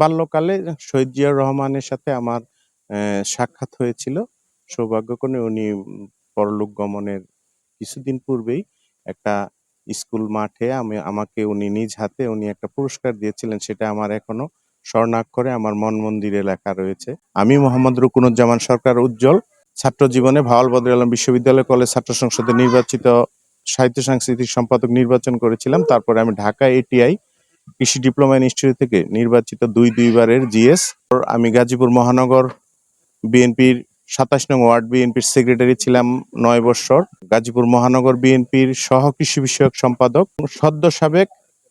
বাল্যকালে শহীদ জিয়াউর রহমানের সাথে আমার সাক্ষাৎ হয়েছিল। সৌভাগ্যক্রমে উনি পরলোক গমনের কিছুদিন পূর্বেই একটা স্কুল মাঠে আমি, আমাকে উনি নিজ হাতে উনি একটা পুরস্কার দিয়েছিলেন, সেটা আমার এখনও স্বর্ণাক্ষরে আমার মন মন্দিরে লেখা রয়েছে। আমি মোহাম্মদ রুকুনুজ্জামান সরকার উজ্জ্বল, ছাত্র জীবনে ভাওয়াল বদর আলম বিশ্ববিদ্যালয় কলেজ ছাত্র সংসদে নির্বাচিত সাহিত্য সাংস্কৃতিক সম্পাদক নির্বাচন করেছিলাম। তারপরে আমি ঢাকা এটিআই কৃষি ডিপ্লোমা ইনস্টিটিউট থেকে নির্বাচিত দুই দুইবারের জিএস। আমি গাজীপুর মহানগর বিএনপির সাতাশ নং ওয়ার্ড বিএনপির সেক্রেটারি ছিলাম নয় বৎসর গাজীপুর মহানগর বিএনপির সহ কৃষি বিষয়ক সম্পাদক, সদ্য সাবেক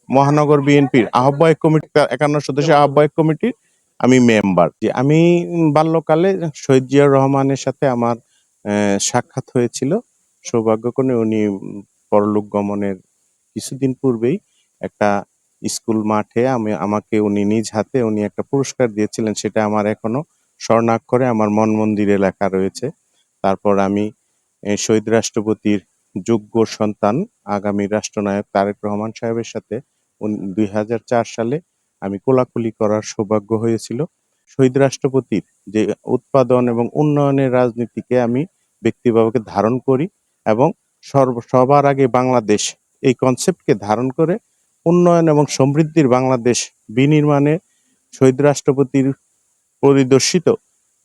মহানগর বিএনপির আহ্বায়ক কমিটি, একান্ন সদস্য আহ্বায়ক কমিটির আমি মেম্বার। আমি বাল্যকালে শহীদ জিয়াউর রহমানের সাথে আমার সাক্ষাৎ হয়েছিল। সৌভাগ্যক্রমে উনি পরলোক গমনের কিছুদিন পূর্বেই একটা স্কুল মাঠে আমি, আমাকে উনি নিজ হাতে উনি একটা পুরস্কার দিয়েছিলেন, সেটা আমার এখনও স্বর্ণাক্ষরে আমার মন মন্দিরে লেখা রয়েছে। তারপর আমি শহীদ রাষ্ট্রপতির যোগ্য সন্তান, আগামী রাষ্ট্রনায়ক তারেক রহমান সাহেবের সাথে দুই হাজার চার সালে আমি কোলাকুলি করার সৌভাগ্য হয়েছিল। শহীদ রাষ্ট্রপতির যে উৎপাদন এবং উন্নয়নের রাজনীতিকে আমি ব্যক্তিভাবে ধারণ করি এবং সর্ব, সবার আগে বাংলাদেশ এই কনসেপ্টকে ধারণ করে উন্নয়ন এবং সমৃদ্ধির বাংলাদেশ বিনির্মাণে শহীদ রাষ্ট্রপতির পরিদর্শিত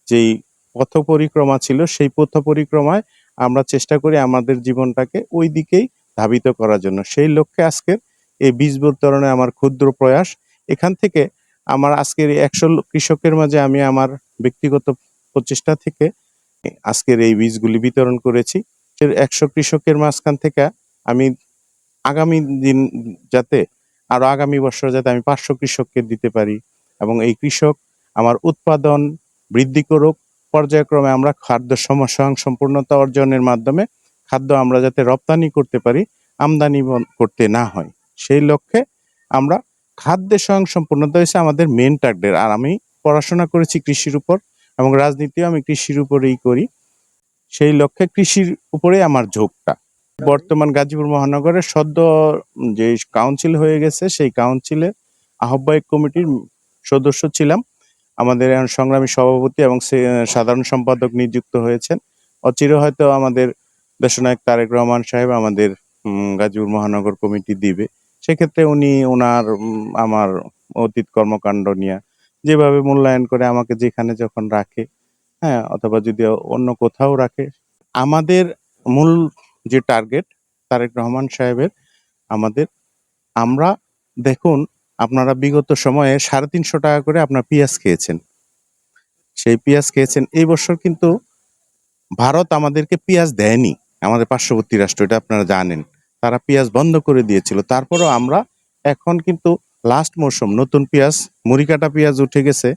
যেই পথ পরিক্রমা ছিল, সেই পথ পরিক্রমায় আমরা চেষ্টা করি আমাদের জীবনটাকে ওই দিকেই ধাবিত করার জন্য। সেই লক্ষ্যে আজকের এই বীজ বিতরণে আমার ক্ষুদ্র প্রয়াস। এখান থেকে আমার আজকের একশো কৃষকের মাঝে আমি আমার ব্যক্তিগত প্রচেষ্টা থেকে আজকের এই বীজগুলি বিতরণ করেছি। একশো কৃষকের মাঝখান থেকে আমি আগামী দিন যাতে, আরও আগামী বছর যাতে আমি পাঁচশো কৃষককে দিতে পারি এবং এই কৃষক আমার উৎপাদন বৃদ্ধি করুক, পর্যায়ক্রমে আমরা খাদ্য সমস্যা সম্পূর্ণতা অর্জনের মাধ্যমে খাদ্য আমরা যাতে রপ্তানি করতে পারি, আমদানি করতে না হয়। সেই লক্ষ্যে আমরা খাদ্যে স্বয়ং সম্পূর্ণতা হয়েছে আমাদের মেন টার্গেট আর আমি পড়াশোনা করেছি কৃষির উপর এবং রাজনীতিও আমি কৃষির উপরেই করি। সেই লক্ষ্যে কৃষির উপরে আমার ঝোঁকটা। বর্তমান গাজীপুর মহানগরের সদ্য যে কাউন্সিল হয়ে গেছে, সেই কাউন্সিলে আহ্বায়ক কমিটির সদস্য ছিলাম। আমাদের এখন সংগ্রামী সভাপতি এবং সাধারণ সম্পাদক নিযুক্ত হয়েছেন। অচির হয়তো আমাদের দেশনায়ক তারেক রহমান সাহেব আমাদের গাজীপুর মহানগর কমিটি দিবে। সেক্ষেত্রে উনি ওনার আমার অতীত কর্মকাণ্ড নিয়ে যেভাবে মূল্যায়ন করে আমাকে যেখানে যখন রাখে হ্যাঁ অথবা যদি অন্য কোথাও রাখে, আমাদের মূল যে টার্গেট তারেক রহমান সাহেবের আমাদের। আমরা দেখুন, আপনারা বিগত সময়ে সাড়ে তিনশো টাকা করে আপনার পেঁয়াজ খেয়েছেন। সেই পেঁয়াজ খেয়েছেন। এই বছর কিন্তু ভারত আমাদেরকে পেঁয়াজ দেয়নি, আমাদের পার্শ্ববর্তী রাষ্ট্র, এটা আপনারা জানেন। তারা পেঁয়াজ বন্ধ করে দিয়েছিল। তারপরেও আমরা এখন কিন্তু লাস্ট মৌসুম, নতুন পেঁয়াজ, মুড়িকাটা পেঁয়াজ উঠে গেছে।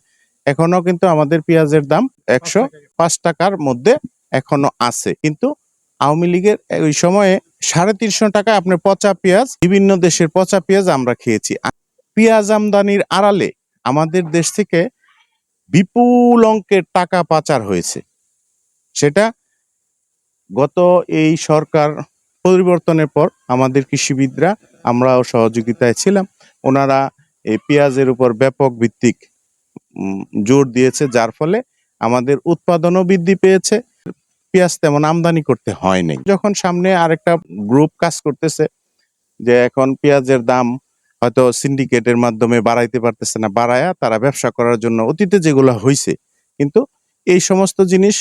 এখনও কিন্তু আমাদের পেঁয়াজের দাম একশো পাঁচ টাকার মধ্যে এখনও আছে। কিন্তু আওয়ামী লীগের ওই সময়ে সাড়ে তিনশো টাকা আপনার পচা পেঁয়াজ, বিভিন্ন দেশের পচা পেঁয়াজ আমরা খেয়েছি। পেঁয়াজ আমদানির আড়ালে আমাদের দেশ থেকে বিপুল অঙ্কের টাকা পাচার হয়েছে। সেটা গত এই সরকার পরিবর্তনের পর আমাদের কৃষিবিদরা, আমরাও সহযোগিতায় ছিলাম। ওনারা এই পেঁয়াজের উপর ব্যাপক ভিত্তিক জোর দিয়েছে, যার ফলে আমাদের উৎপাদনও বৃদ্ধি পেয়েছে। পেঁয়াজ তেমন আমদানি করতে হয়নি যখন সামনে আরেকটা গ্রুপ কাজ করতেছে, যে এখন পেঁয়াজের দাম হয়তো সিন্ডিকেটের মাধ্যমে বাড়াইতে পারতেছে না, বাড়ায়া তারা ব্যবসা করার জন্য অতীতে যেগুলো হয়েছে কিন্তু এই সমস্ত জিনিস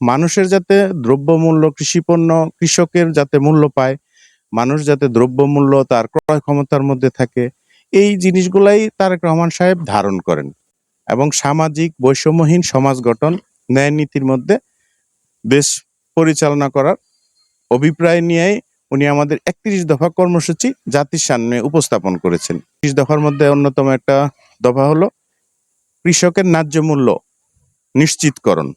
মানুষের যাতে দ্রব্যমূল্য, কৃষিপণ্য, কৃষকের যাতে মূল্য পায়, মানুষ যাতে দ্রব্যমূল্য তার ক্রয় ক্ষমতার মধ্যে থাকে, এই জিনিসগুলাই তারেক রহমান সাহেব ধারণ করেন। এবং সামাজিক বৈষম্যহীন সমাজ গঠন, ন্যায় নীতির মধ্যে দেশ পরিচালনা করার অভিপ্রায় নিয়ে উনি আমাদের একত্রিশ দফা কর্মসূচি জাতির সামনে উপস্থাপন করেছেন। ত্রিশ দফার মধ্যে অন্যতম একটা দফা হলো কৃষকের ন্যায্য মূল্য নিশ্চিতকরণ।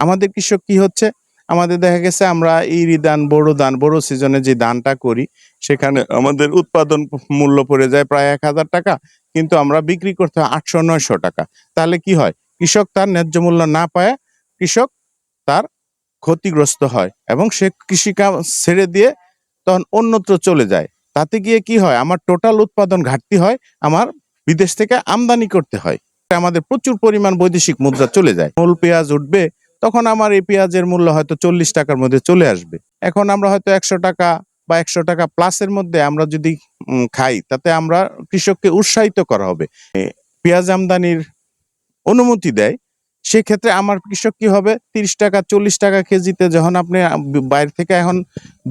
আমাদের কৃষক কি হচ্ছে? আমাদের দেখা গেছে আমরা ইরি ধান বড় ধান বড় সিজনে যে ধানটা করি, সেখানে আমাদের উৎপাদন মূল্য পড়ে যায় প্রায় এক হাজার টাকা, কিন্তু আমরা বিক্রি করতে হয় আটশো নয়শো টাকা। তাহলে কি হয়? কৃষক তার ন্যায্য মূল্য না পায়, কৃষক তার ক্ষতিগ্রস্ত হয় এবং সে কৃষিকাজ ছেড়ে দিয়ে তখন অন্যত্র চলে যায়। তাতে গিয়ে কি হয়? আমার টোটাল উৎপাদন ঘাটতি হয়, আমার বিদেশ থেকে আমদানি করতে হয়। আমাদের প্রচুর পরিমাণ বৈদেশিক মুদ্রা চলে যায়। মূল পেঁয়াজ উঠবে, তখন আমার এই পেঁয়াজের মূল্য হয়তো চল্লিশ টাকার মধ্যে চলে আসবে। এখন আমরা হয়তো একশো টাকা বা একশো টাকা প্লাসের মধ্যে আমরা যদি খাই, তাতে আমরা কৃষককে উৎসাহিত করা হবে। পেঁয়াজ আমদানির অনুমতি দেয় সেক্ষেত্রে আমার কৃষক কি হবে? তিরিশ টাকা, চল্লিশ টাকা কেজিতে যখন আপনি বাইরে থেকে এখন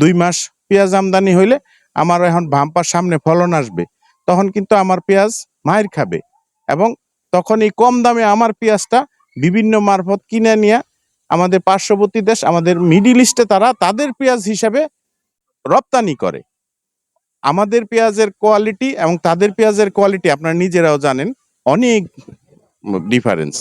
দুই মাস পেঁয়াজ আমদানি হইলে আমার এখন ভাম্পার সামনে ফলন আসবে, তখন কিন্তু আমার পেঁয়াজ মায়ের খাবে এবং তখন এই কম দামে আমার পেঁয়াজটা বিভিন্ন মারফত কিনে নিয়ে আমাদের পার্শ্ববর্তী দেশ, আমাদের মিডিল ইস্টে তারা তাদের পেঁয়াজ হিসাবে রপ্তানি করে। আমাদের পেঁয়াজের কোয়ালিটি এবং তাদের পেঁয়াজের কোয়ালিটি আপনারা নিজেরাও জানেন, অনেক ডিফারেন্স